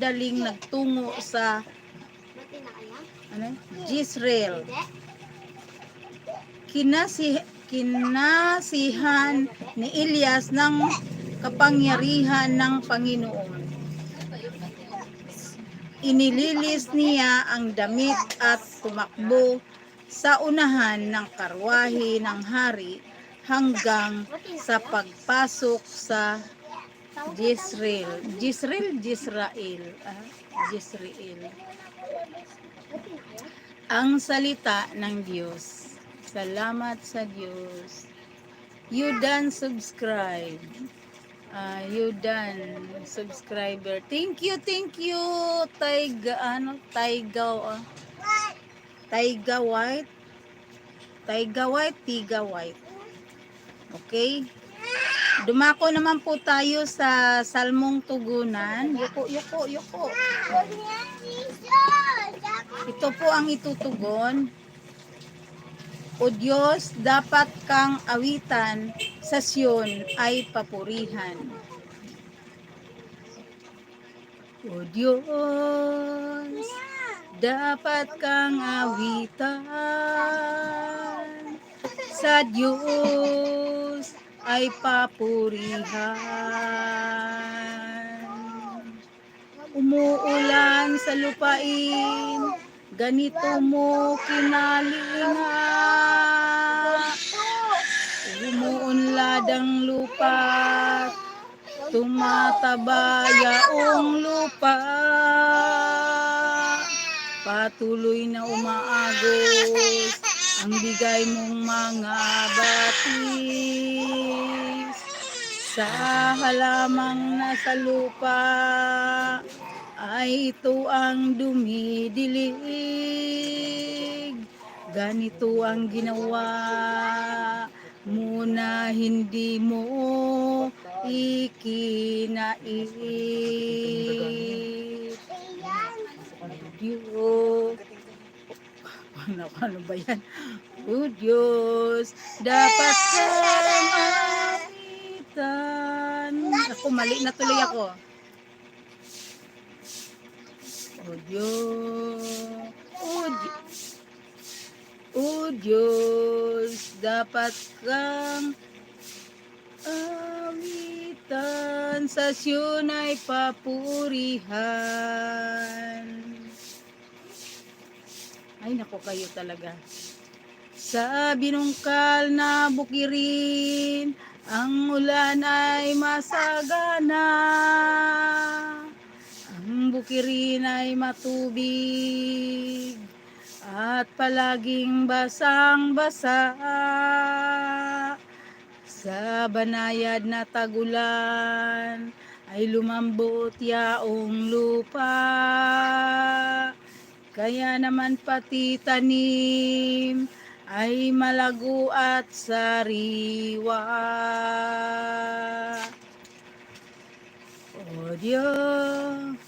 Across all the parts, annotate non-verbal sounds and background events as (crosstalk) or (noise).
daling nagtungo sa ano, Jezreel. Kinasi, kinasihan ni Elias ng kapangyarihan ng Panginoon. Inililis niya ang damit at tumakbo sa unahan ng karwahe ng hari hanggang sa pagpasok sa Jezreel. Jezreel, Jezrael. Ah, Jezreel. Ang salita ng Diyos. Salamat sa Diyos. You done subscribe. Ah, you done subscriber. Thank you, thank you. Taiga, ano? Taiga, ah. Taiga White. Taiga White, Tiga White. Okay? Dumako naman po tayo sa Salmong Tugunan. Yuko, yuko, yuko. Ito po ang itutugon. O Diyos, dapat kang awitan sa Siyon ay papurihan. O Diyos, dapat kang awitan sa Diyos ay papurihan. Umuulan sa lupain, ganito mo kinalinga. Umuunlad ang lupa, tumataba yaong lupa. Patuloy na umaagos ang bigay mong mga batis sa halamang nasa lupa ay ito ang dumidilig. Ganito ang ginawa muna hindi mo ikinait Diyos (laughs) ano, ano ba yan? O Diyos, dapat kang awitan. Ako, mali na tuloy ako. O Diyos, o Diyos, o Diyos, dapat kang awitan. Sa siyon ay papurihan. Ay, nako kayo talaga. Sa binungkal na bukirin, ang ulan ay masagana. Ang bukirin ay matubig at palaging basang-basa. Sa banayad na tagulan ay lumambot yaong lupa. Kaya naman pati tanim ay malago at sariwa. O Diyos,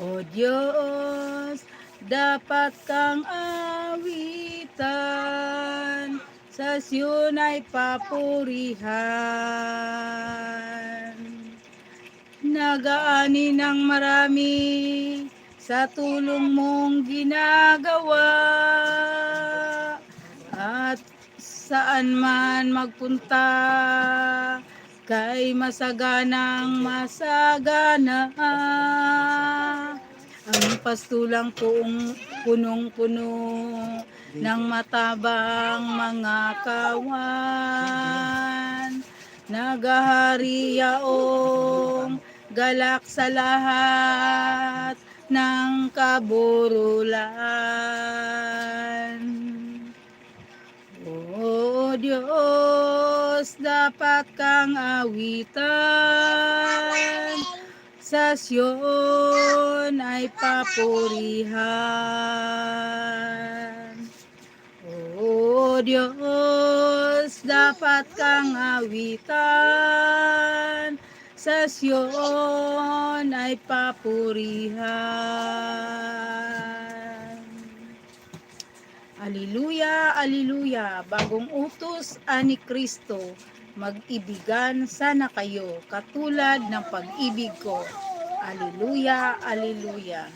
O Diyos, dapat kang awitan, sa siyon ay papurihan. Nagaani ng marami sa tulong mong ginagawa. At saan man magpunta kay masaganang masagana. Ang pastulang kung punong-puno ng matabang mga kawan. Nagahari yaong galak sa lahat ng kaburulan. O Diyos, dapat kang awitan, sa Siyon ay papurihan. O Diyos, dapat kang awitan, sa Siyon ay papurihan. Aliluya, aliluya, bagong utos ani Kristo, mag-ibigan sana kayo katulad ng pag-ibig ko. Aleluya, aleluya.